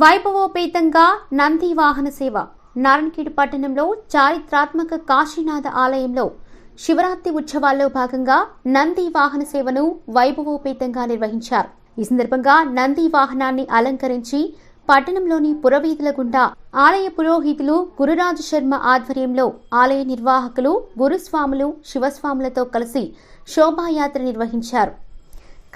వైభవోపేతంగా నంది వాహన సేవ నారాయణఖేడ్ పట్టణంలో చారిత్రాత్మక కాశీనాథ ఆలయంలో శివరాత్రి ఉత్సవాల్లో భాగంగా నంది వాహన సేవను వైభవోపేతంగా నిర్వహించారు ఈ సందర్భంగా నంది వాహనాన్ని అలంకరించి పట్టణంలోని పురవీధుల గుండా ఆలయ పురోహితులు గురురాజు శర్మ ఆధ్వర్యంలో ఆలయ నిర్వాహకులు గురుస్వాములు శివస్వాములతో కలిసి శోభాయాత్ర నిర్వహించారు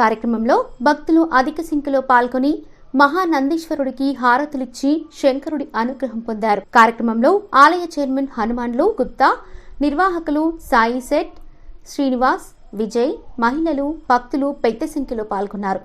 కార్యక్రమంలో భక్తులు అధిక సంఖ్యలో పాల్గొని మహానందీశ్వరుడికి హారతులిచ్చి శంకరుడి అనుగ్రహం పొందారు కార్యక్రమంలో ఆలయ చైర్మన్ హనుమాన్లు గుప్తా నిర్వాహకులు సాయి సెట్ శ్రీనివాస్ విజయ్ మహిళలు భక్తులు పెద్ద సంఖ్యలో పాల్గొన్నారు